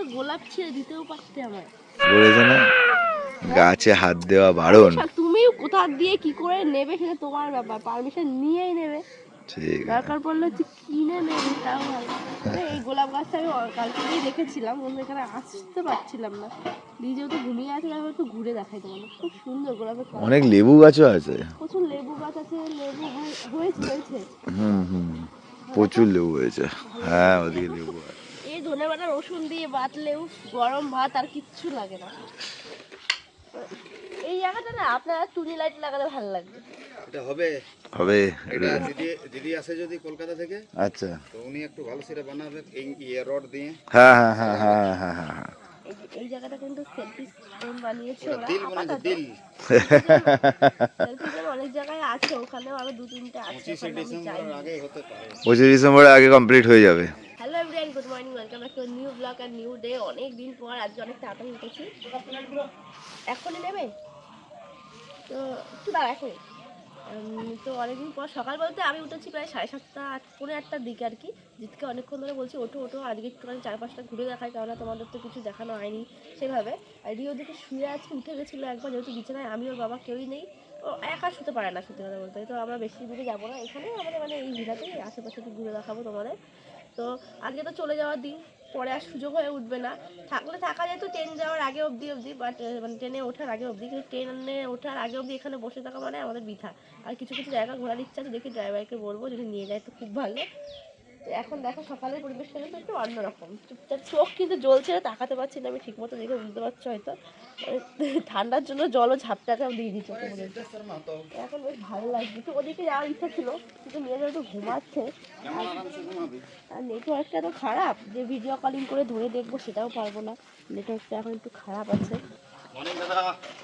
একটা গোলাপ ছিঁড়ে দিতেও পারতে আমার বলেছে না? গাছে হাত দেওয়া বারণ। আচ্ছা, তুমি কোথা দিয়ে কি করে নেবে সেটা তোমার ব্যাপার পারমিশন নিয়েই নেবে। ঠিক দরকার পড়লে হচ্ছে কিনে নেবে তাও এই গোলাপ গাছটা আমি অ- কালকেই দেখেছিলাম কিন্তু এখানে আসতে পারছিলাম না। দিয়ে যেহেতু ঘুমিয়ে আছে আমি একটু ঘুরে দেখাই তোমাকে। খুব সুন্দর গোলাপের। অনেক লেবু গাছও আছে। প্রচুর লেবু গাছ আছে লেবু হয়- হয়েছে হয়েছে। হুম হুম। প্রচুর লেবু হয়েছে। হ্যাঁ ওদিকে লেবু আছে। ধনে বাটা রসুন দিয়ে বাটলেও গরম ভাত আর কিচ্ছু লাগে না। এই জায়গাটা না আপনার টুনি লাইট লাগালে ভালো লাগবে। এটা হবে। হবে। এটা দিদি দিদি আসে যদি কলকাতা থেকে। আচ্ছা। তো উনি একটু ভালো সেটা বানাবে এই ইয়ে রড দিয়ে। হ্যাঁ হ্যাঁ হ্যাঁ হ্যাঁ হ্যাঁ হ্যাঁ। এই জায়গাটা কিন্তু সেলফি স্টোন বানিয়েছে ওরা আপাতত। দিল। সেলফি স্টোন অনেক জায়গায় আছে ওখানেও আরও দু তিনটে আছে পঁচিশে ডিসেম্বরের আগে কমপ্লিট হয়ে যাবে। Hello everyone good morning welcome back to new blog R new day অনেক দিন পর আজকে অনেক তাড়াতাড়ি উঠেছি। এখনই নেবে? তো একটু দাঁড়া এখনই। তো অনেকদিন পর সকাল বলতে আমি উঠেছি প্রায় সাড়ে সাতটা আট, পৌনে আটটার দিকে আর কি। জিতকে অনেকক্ষণ ধরে বলছি, ওঠো ওঠো। আজকে একটুখানি চার পাঁচটা ঘুরে দেখায় কেননা তোমাদের তো কিছু দেখানো হয়নি সেভাবে। আর রিও দিকে শুয়ে আছে উঠে গেছিল একবার, যেহেতু বিছানায় আমি ওর বাবা কেউই নেই, ও একা শুতে পারে না সত্যি কথা বলতে। তো আমরা বেশি দূরে যাব না এখানে আমাদের মানে এই ভিড়াতেই আশেপাশে একটু ঘুরে দেখাবো তোমাদের। তো আজকে তো চলে যাওয়ার দিন পরে আর সুযোগ হয়ে উঠবে না। থাকলে থাকা যেত ট্রেন যাওয়ার আগে অবধি অবধি বাট মানে ট্রেনে ওঠার আগে অবধি। কিন্তু ট্রেনে ওঠার আগে অবধি এখানে বসে থাকা মানে আমাদের বৃথা। আর কিছু কিছু জায়গা ঘোরার ইচ্ছা আছে দেখি ড্রাইভারকে বলব, যদি নিয়ে যায় তো খুব ভালো। তো এখন দেখো সকালের পরিবেশটা কিন্তু একটু অন্যরকম। চুপচাপ চোখ কিন্তু জ্বলছে না, তাকাতে পারছি না আমি ঠিকমতো দেখে বুঝতে পারছ হয়তো। ঠান্ডার জন্য জলও ঝাপটাটাও দিয়ে দিচ্ছে এখন বেশ ভালো লাগছে। তো ওদিকে যাওয়ার ইচ্ছা ছিল কিন্তু মেয়ে যেহেতু ঘুমাচ্ছে কেমন আরামসে ঘুমাবি আর নেটওয়ার্কটা তো খারাপ যে ভিডিও কলিং করে ধরে দেখব সেটাও পারব না। নেটওয়ার্কটা এখন একটু খারাপ আছে।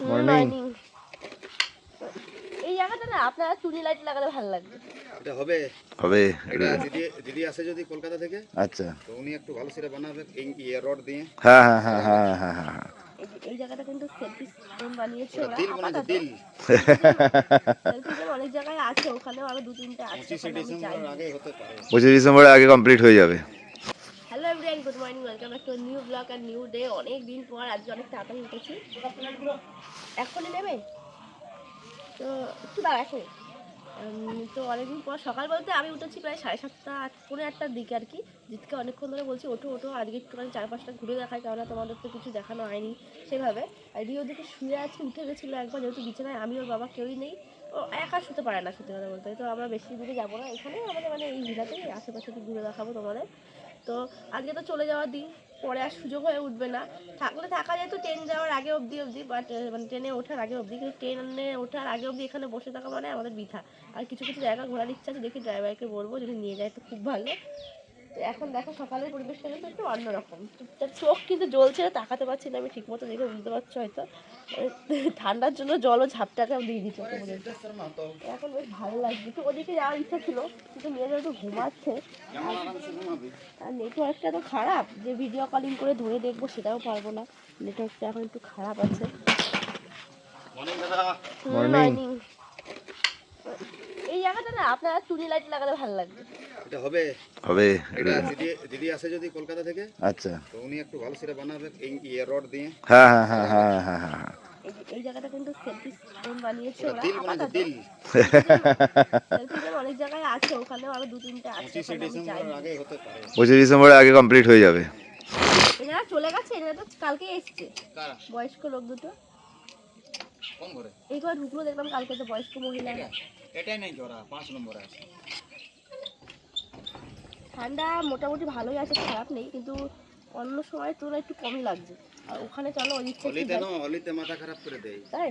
মর্নিং. এই জায়গাটা না আপনার টুনি লাইট লাগালে ভালো লাগবে। এটা হবে। হবে। দিদি দিদি আসে যদি কলকাতা থেকে? আচ্ছা। তো উনি একটু ভালো সেটা বানাবে এই ইয়ে রড দিয়ে। হ্যাঁ হ্যাঁ হ্যাঁ হ্যাঁ হ্যাঁ হ্যাঁ হ্যাঁ। এই জায়গাটা কিন্তু সেলফি স্টোন বানিয়েছে ওরা দিল বানাচ্ছে দিল। অনেক জায়গায় আছে ওখানেও আরও দু তিনটে আছে ডিসেম্বর আগে হতে পারে। পঁচিশ ডিসেম্বরের আগে কমপ্লিট হয়ে যাবে। Hello everyone good morning welcome back to new blog R new day অনেক দিন পর আজকে অনেক তাড়াতাড়ি উঠেছি। এখনই নেবে? তো একটু দাঁড়া এখনই উম, তো অনেকদিন পর, সকাল বলতে আমি উঠেছি প্রায় সাড়ে সাতটা আট পৌনে আটটার দিকে আর কি। জিতকে অনেকক্ষণ ধরে বলছি, ওঠো ওঠো, আজকে একটুখানি চার পাঁচটা ঘুরে দেখাই, কেননা তোমাদের তো কিছু দেখানো হয়নি, সেভাবে। আর রিও দিকে শুয়ে আছে উঠে গেছিল একবার, যেহেতু বিছানায় আমি ওর বাবা কেউই নেই, ও একা শুতে পারে না সত্যি কথা বলতে। তো আমরা বেশি দূরে যাব না এখানে আমাদের মানে এই ভিড়াতেই আশেপাশে ঘুরে দেখাবো তোমাদের। তো আজকে তো চলে যাওয়ার দিন পরে আর সুযোগ হয়ে উঠবে না। থাকলে থাকা যেত ট্রেন যাওয়ার আগে অবধি অবধি বা মানে ট্রেনে ওঠার আগে অবধি। কিন্তু ট্রেনে ওঠার আগে অবধি এখানে বসে থাকা মানে আমাদের বৃথা। আর কিছু কিছু জায়গা ঘোরার ইচ্ছা আছে, দেখি ড্রাইভারকে বলব, যদি নিয়ে যায় তো খুব ভালো। তো এখন দেখো সকালের পরিবেশটা কিন্তু একটু অন্যরকম। চুপচাপ চোখ কিন্তু জ্বলছে না, তাকাতে পারছি না আমি ঠিকমতো দেখে বুঝতে পারছ হয়তো। ঠান্ডার জন্য জলও ঝাপটাটাও দিয়ে দিচ্ছে। এখন বেশ ভালো লাগছে। তো ওদিকে যাওয়ার ইচ্ছা ছিল কিন্তু মেয়ে যেহেতু ঘুমাচ্ছে। আর নেটওয়ার্কটা তো খারাপ যে ভিডিও কলিং করে ধরে দেখব সেটাও পারব না। নেটওয়ার্কটা এখন একটু খারাপ আছে. এই জায়গাটা না আপনার টুনি লাইট লাগালে ভালো লাগবে। এটা হবে। হবে। এটা দিদি দিদি আসে যদি কলকাতা থেকে। আচ্ছা। তো উনি একটু ভালো সেটা বানাবে এই ইয়ে রড দিয়ে। হ্যাঁ হ্যাঁ হ্যাঁ হ্যাঁ হ্যাঁ হ্যাঁ হ্যাঁ। এই জায়গাটা কিন্তু সেলফি স্টোন বানিয়েছে ওরা। দিল বানাচ্ছে দিল অনেক জায়গায় আছে ওখানেও আরও দু তিনটে আছে পঁচিশে ওখানে আমি যাই ডিসেম্বর আগে হতে পারে। ডিসেম্বরের আগে কমপ্লিট হয়ে যাবে। এনারা চলে গেছে এনারা তো কালকে এসছে। কারা? বয়স্ক লোক দুটো। কোন ঘরে? এইবার ঢুকলো দেখলাম কালকে তো বয়স্ক মহিলা এটাই নেই জোড়া পাঁচ নম্বরে আছে। ঠান্ডা মোটামুটি ভালোই আছে খারাপ নেই কিন্তু অন্য সময় তুলনায় একটু কমই লাগছে। আর ওখানে চলো ওই হলিতে না হলিতে মাথা খারাপ করে দেয়। তাই?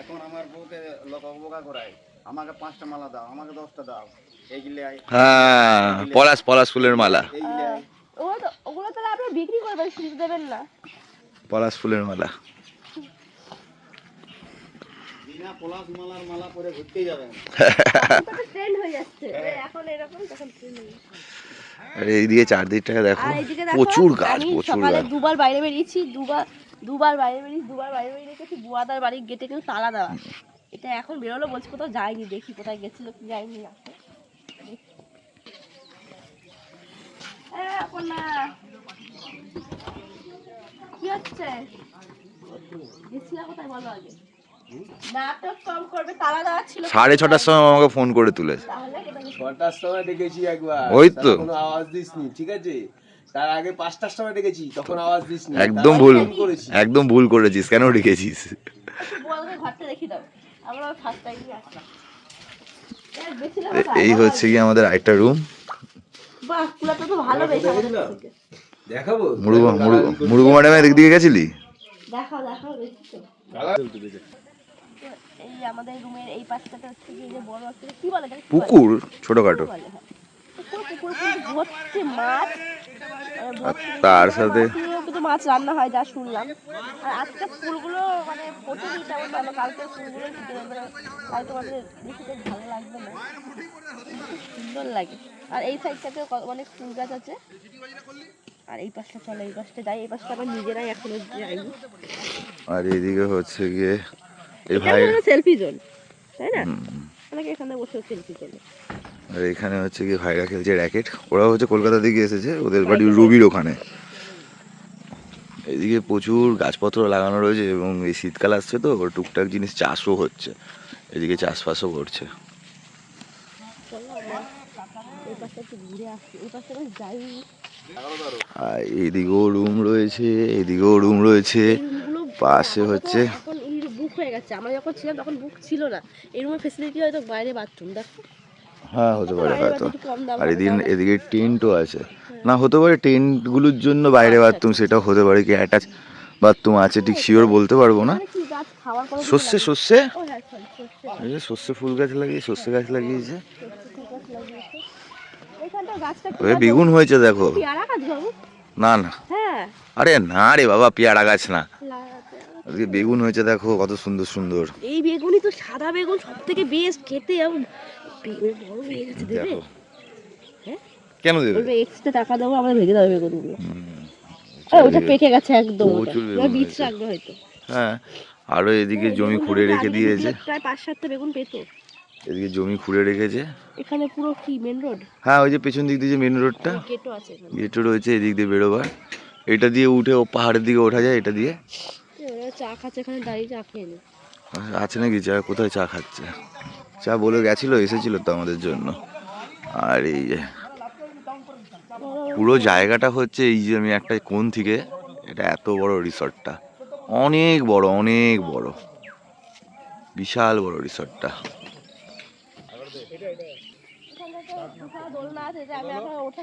এখন আমার বউকে লোক অবকা করায়। আমাকে পাঁচটা মালা দাও আমাকে দশটা দাও। এইগুলি আয় হ্যাঁ পলাশ পলাশ ফুলের মালা। ওগুলো তো ওগুলো তাহলে আপনি বিক্রি করবেন ফ্রিজ দেবেন না। পলাশ ফুলের মালা। বিনা পলাশ মালার মালা পরে ঘুরতে যাবেন। তো ট্রেন্ড হয়ে যাচ্ছে। এখন এরকম তখন ট্রেন্ড হয়ে যাচ্ছে। আর এইদিকে চারদিকটাকে দেখো প্রচুর গাছ প্রচুর সকালে গাছ। দুবার বাইরে বেরিয়েছি দুবার দুবার বাইরে বেরিয়েছি দুবার বাইরে বেরিয়ে দেখেছি বুয়াদার বাড়ির গেটে কিন্তু তালা দেওয়া। এটা এখন বেরোলো বলছি কোথাও যায়নি দেখি কোথায় গেছিল কি যায়নি না যাচ্ছে গেছিলা কোথায় বলো আগে। নাটক কম করবে তালা দেওয়া ছিল সাড়ে ছটার সময় আমাকে ফোন করে তুলেছে? ছটার সময় ডেকেছি একবার। ওই তো। কোনো আওয়াজ দিসনি ঠিক আছে? তার আগে পাঁচটার সময় ডেকেছি তখন আওয়াজ দিসনি। একদম ভুল একদম ভুল করেছিস কেন কোথায়? এই হচ্ছে কি আমাদের আরেকটা রুম আগে। বাহ কুলাটা তো ভালো বেশ আমাদের থেকে। দেখাবো? মুরুগু মুরুগু মুরুগু ম্যাডাম দিকে গেছিলি? দেখাও দেখাও এই আমাদের রুমের এই পাশটাতে হচ্ছে কি যে বড় একটা কি বলে? পুকুর ছোটখাটো। হ্যাঁ। ভর্তি মাছ। তার সাথে- মাছ রান্না হয় যা শুনলাম। আর আজকে ফুলগুলো মানে প্রচুরই তেমন ভালো কালকে ফুলগুলো ফুটে যাবে তাই তোমাদের দেখে ভালো লাগবে না। সুন্দর লাগে। আর এই সাইডটাতে অনেক ফুল গাছ আছে। আর এই পাশটা চলো এই পাশটা যাই এই পাশটা আমার নিজেরাই এখনও যাইনি। আর এদিকে হচ্ছে গিয়ে এই ভাই সেলফি জোন তাই না? অনেকে এখানে বসে সেলফি তোলে আর এখানে হচ্ছে গিয়ে ভাইরা খেলছে র্যাকেট ওরা হচ্ছে কলকাতা থেকে এসেছে ওদের বাড়ি রবির ওখানে। এদিকে প্রচুর গাছপত্র লাগানো রয়েছে এবং এই শীতকাল আসছে তো টুকটাক জিনিস চাষও হচ্ছে। এদিকে চাষবাসও করছে। আর এদিকেও রুম রয়েছে এদিকেও রুম রয়েছে। পাশে হচ্ছে হয়ে গেছে। আমরা যখন ছিলাম তখন বুক ছিল না। এই রুমের ফেসিলিটি হয়তো বাইরে বাথরুম দেখো। হ্যাঁ হতে পারে হয়তো। আর এদিন এদিকে টেন্টও আছে। না হতে পারে টেন্টগুলোর জন্য বাইরে আচ্ছা, বাথরুম সেটাও হতে পারে কি অ্যাটাচ বাথরুম আছে ঠিক শিওর বলতে পারব না। কিছু সর্ষে সর্ষে? হ্যাঁ সর্ষে এই যে সর্ষে ফুল গাছ লাগিয়ে সর্ষে গাছ লাগিয়েছে। ওই বেগুন হয়েছে দেখো। না না। হ্যাঁ। আরে না রে বাবা পেয়ারা গাছ না। আজকে বেগুন হয়েছে দেখো কত সুন্দর সুন্দর। এই বেগুনই তো সাদা বেগুন সব থেকে বেস্ট খেতে বেগুন বড় হয়ে গেছে দেবে? দেখো। হ্যাঁ? কেন দেবে? এক্সট্রা টাকা দেবো আমরা ভেজে দেবো বেগুনগুলো। ওটা পেকে গেছে একদম বীজ রাখবে হয়তো। হ্যাঁ আরও এদিকে জমি খুঁড়ে রেখে দিয়েছে। প্রায় পাঁচ সাতটা বেগুন পেতো। এদিকে জমি খুঁড়ে রেখেছে। এখানে পুরো কি মেন রোড হ্যাঁ ওই যে পেছন দিক দিয়ে যে মেন রোডটা গেটও আছে। গেটও রয়েছে এদিক দিয়ে বেরোবার। এটা দিয়ে উঠে ও পাহাড়ের দিকে ওঠা যায় এটা দিয়ে। চা খাচ্ছে এখানে দাঁড়িয়ে চা খেয়ে নে। আছে নাকি? চা কোথায় চা খাচ্ছে? চা বলে গেছিল এসেছিল তো আমাদের জন্য। আর এই যে পুরো জায়গাটা হচ্ছে এই যে আমি একটা কোন থেকে এটা এত বড় রিসর্টটা। অনেক বড় অনেক বড়। বিশাল বড় রিসর্টটা।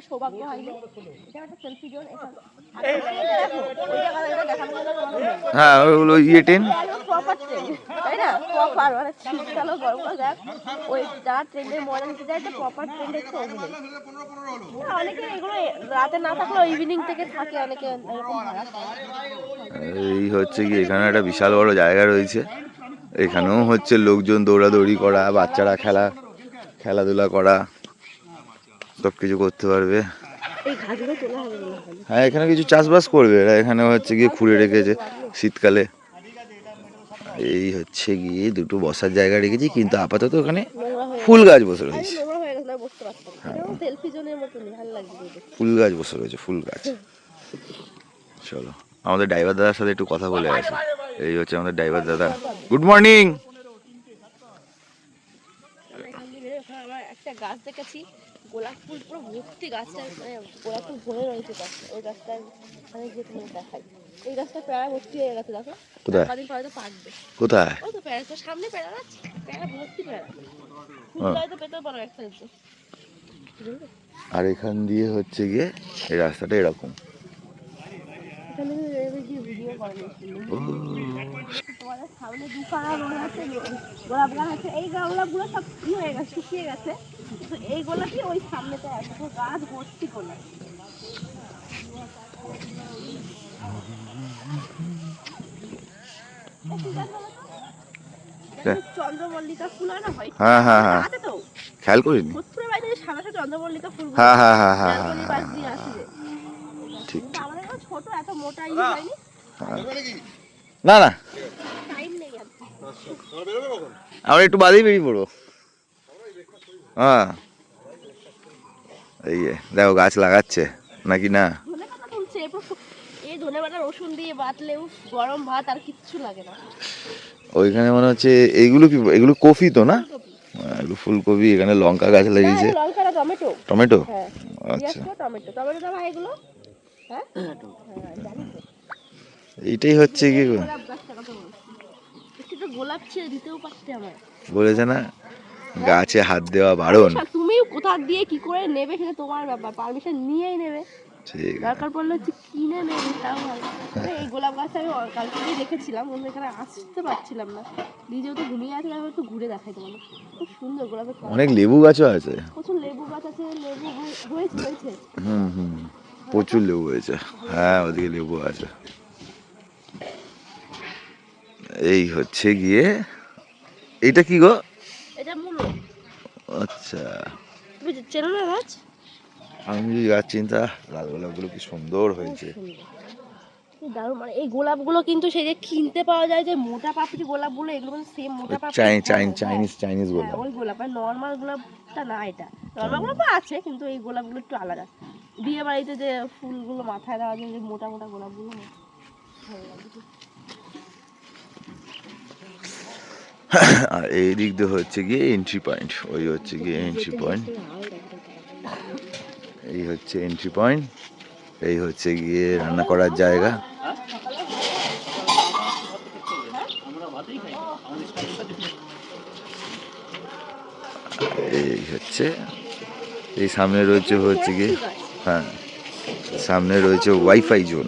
সৌভাগ্য হয়নি। হ্যাঁ ওগুলো ইয়ে ট্রেন মানে। এই হচ্ছে কি এখানে একটা বিশাল বড় জায়গা রয়েছে। এখানেও হচ্ছে লোকজন দৌড়াদৌড়ি করা বাচ্চারা খেলা খেলাধুলা করা সব কিছু করতে পারবে। হয় এখানে কিছু চাষবাস করবে এরা। এখানে হচ্ছে গিয়ে খুঁড়ে রেখেছে শীতকালে। এই হচ্ছে গিয়ে দুটো বসার জায়গা রেখেছি কিন্তু আপাতত ওখানে ফুল গাছ বসে রয়েছে। হয়ে। ফুল গাছ বসে রয়েছে ফুল গাছ। চলো আমাদের ড্রাইভার দাদার সাথে একটু কথা বলে আসি। এই হচ্ছে আমাদের ড্রাইভার দাদা। গুড মর্নিং একটা গাছ দেখেছি গোলাপ ফুল পুরো ভর্তি গাছটা মানে গোলাপ ফুল ভরে রয়েছে গাছটা ওই গাছটার মানে যে তোমার দেখাই। এই গাছটা প্যারা ভর্তি হয়ে গেছে দেখো। কোথায়? কদিন পরে তো পাকবে। কোথায়? ওই তো প্যারা তো সামনে প্যারা আছে? প্যারা ভর্তি প্যারা। হ্যাঁ। তো পেতেও পারো একটা তো আর এখান দিয়ে হচ্ছে গিয়ে এই রাস্তাটা এরকম এখান থেকে এভাবে গিয়ে ভিডিও করে তোমাদের সামনে দুখানা রোড আছে গোলাপ গাছ আছে এই গোলাপগুলো সব ই হয়ে গেছে শুকিয়ে গেছে কিন্তু এই গোলাপই ওই সামনেতে আছে গাছ ভর্তি গোলাপ তো? চন্দ্রমল্লিকা ফুল হয় না হয় হ্যাঁ হ্যাঁ হ্যাঁ তো খেয়াল করিনি চন্দ্রমল্লিকা ফুল হ্যাঁ হ্যাঁ হ্যাঁ হ্যাঁ হ্যাঁ হ্যাঁ। ঠিক ছোট এত মোটা ইয়ে হয়নি? না না। আমরা একটু বাদেই বেরিয়ে পড়ব। হ্যাঁ। এই যে দেখো গাছ লাগাচ্ছে নাকি না? এই ধনে বাটা রসুন দিয়ে বাটলেও গরম ভাত আর কিচ্ছু লাগে না। ওইখানে মনে হচ্ছে এইগুলো কি এগুলো কফি তো না? হ্যাঁ, এগুলো ফুলকপি এখানে লঙ্কা গাছ হ্যাঁ, লঙ্কা টমেটো। টমেটো? হ্যাঁ আচ্ছা। টমেটো। টমেটো দাও এগুলো এইটাই হচ্ছে কি গোলাপ ছেড়ে দিতেও পারতে আমায় বলেছে না গাছে হাত দেওয়া বারণ। আচ্ছা, তুমি কোথা দিয়ে কি করে নেবে সেটা তোমার ব্যাপার পারমিশন নিয়েই নেবে। ঠিক দরকার পড়লে হচ্ছে কিনে নেবে তাও এই গোলাপ গাছটা আমি কালকেই দেখেছিলাম অন্য এখানে আসতে পারছিলাম না। নিজেও তো ঘুমিয়ে আছে আমি একটু ঘুরে দেখাই তোমাকে খুব সুন্দর গোলাপের অনেক লেবু গাছও আছে। প্রচুর লেবু গাছ আছে লেবু হয়ে- হয়েছে হয়েছে। হুম হুম। প্রচুর লেবু হয়েছে। হ্যাঁ ওদিকে লেবু আছে। এই হচ্ছে গিয়ে এইটা কি গো? এটা মূলো। আচ্ছা। তুমি চেনো না গাছ? আমি যদি গাছ চিন্তা লাল গোলাপগুলো কি সুন্দর হয়েছে। দারুণ মানে এই গোলাপগুলো কিন্তু সেই যে কিনতে পাওয়া যায় যে মোটা পাপড়ি গোলাপগুলো এগুলো কিন্তু সেম মোটা পাপড়ি। চাই হ্যাঁ। চাইনিজ চাইনিজ হ্যাঁ, গোলাপ। ওই গোলাপ আর নর্মাল গোলাপটা না এটা। নর্মাল গোলাপ আছে কিন্তু এই গোলাপগুলো একটু আলাদা। বিয়ে বাড়িতে যে ফুলগুলো মাথায় দেওয়া যায় যে মোটা মোটা গোলাপগুলো। আর এই দিক দিয়ে হচ্ছে গিয়ে এন্ট্রি পয়েন্ট ওই হচ্ছে গিয়ে এন্ট্রি পয়েন্ট এই হচ্ছে এন্ট্রি পয়েন্ট এই হচ্ছে গিয়ে রান্না করার জায়গা। এই হচ্ছে, এই সামনে রয়েছে হচ্ছে গিয়ে হ্যাঁ সামনে রয়েছে ওয়াইফাই জোন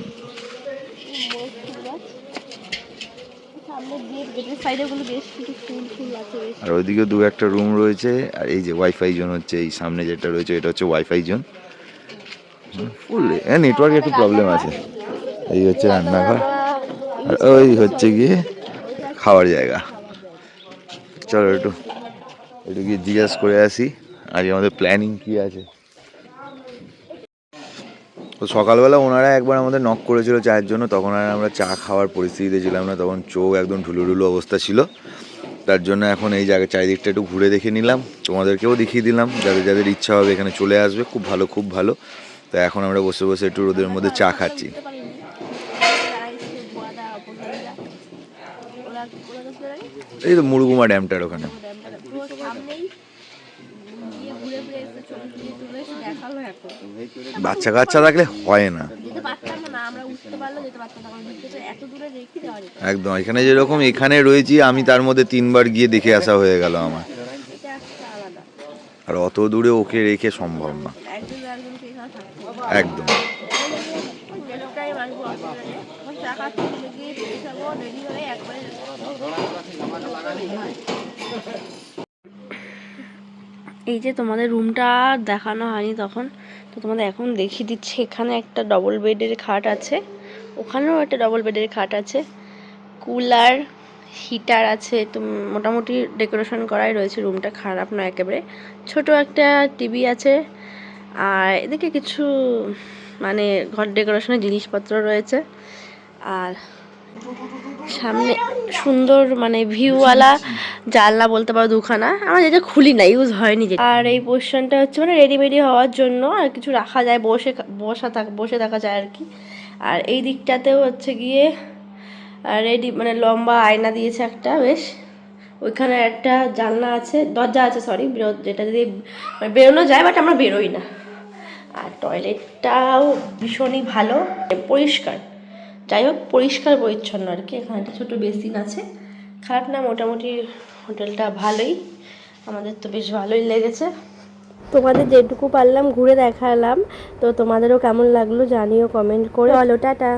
আর ওইদিকে দু একটা রুম রয়েছে, আর এই যে ওয়াইফাই জোন হচ্ছে, এই সামনে যেটা রয়েছে, এটা হচ্ছে ওয়াইফাই জোন ফুল হ্যাঁ নেটওয়ার্ক একটু প্রবলেম আছে। এই হচ্ছে রান্নাঘর, আর ওই হচ্ছে গিয়ে খাওয়ার জায়গা। চলো একটু একটু গিয়ে জিজ্ঞাস করে আসি আজকে আমাদের প্ল্যানিং কি আছে। তো সকালবেলা ওনারা একবার আমাদের নক করেছিল চায়ের জন্য, তখন আর আমরা চা খাওয়ার পরিস্থিতিতে ছিলাম না, তখন চোখ একদম ঢুলুঢুলু অবস্থা ছিল। তার জন্য এখন এই জায়গা চারিদিকটা একটু ঘুরে দেখে নিলাম, তোমাদেরকেও দেখিয়ে দিলাম, যাদের যাদের ইচ্ছা হবে এখানে চলে আসবে, খুব ভালো খুব ভালো। তো এখন আমরা বসে বসে একটু রোদের মধ্যে চা খাচ্ছি। এই তো মুরগুমা ড্যামটার ওখানে ড্যামটা পুরো সামনেই গিয়ে ঘুরে ঘুরে এসে ছবি তুলে তুলে এসে দেখাল এখন বাচ্চা কাচ্চা থাকলে হয় না। একদম এখানে যেরকম এখানে রয়েছি আমি তার মধ্যে তিনবার গিয়ে দেখে আসা হয়ে গেল আমার। আর অত দূরে ওকে রেখে সম্ভব না। একদম। এই যে তোমাদের রুমটা দেখানো হয়নি তখন। তো তোমাদের এখন দেখিয়ে দিচ্ছি, এখানে একটা ডবল বেডের খাট আছে। ওখানেও একটা ডবল বেডের খাট আছে। কুলার হিটার আছে, তো মোটামুটি ডেকোরেশন করাই রয়েছে রুমটা খারাপ নয় একেবারে। ছোট একটা টিভি আছে, আর এদিকে কিছু মানে ঘর ডেকোরেশনের জিনিসপত্র রয়েছে। আর সামনে সুন্দর মানে ভিউওয়ালা জানলা বলতে পারো দুখানা। আমার যেটা খুলি না ইউজ হয়নি যেটা আর এই পোর্শনটা হচ্ছে মানে রেডিমেডি হওয়ার জন্য আর কিছু রাখা যায়, বসে বসা থাক বসে থাকা যায় আর কি আর এই দিকটাতেও হচ্ছে গিয়ে রেডি মানে লম্বা আয়না দিয়েছে একটা, বেশ। ওইখানে একটা জানলা আছে, দরজা আছে সরি যেটা যদি মানে বেরোনো যায় বাট আমরা বেরোই না। আর টয়লেটটাও ভীষণই ভালো, পরিষ্কার। যাই হোক পরিষ্কার পরিচ্ছন্ন আর কি। এখানে একটা ছোটো বেসিন আছে। খারাপ না মোটামুটি হোটেলটা ভালোই। আমাদের তো বেশ ভালোই লেগেছে। তোমাদের যেটুকু পারলাম ঘুরে দেখালাম। তো তোমাদেরও কেমন লাগল জানিও কমেন্ট করে। বলো টাটা।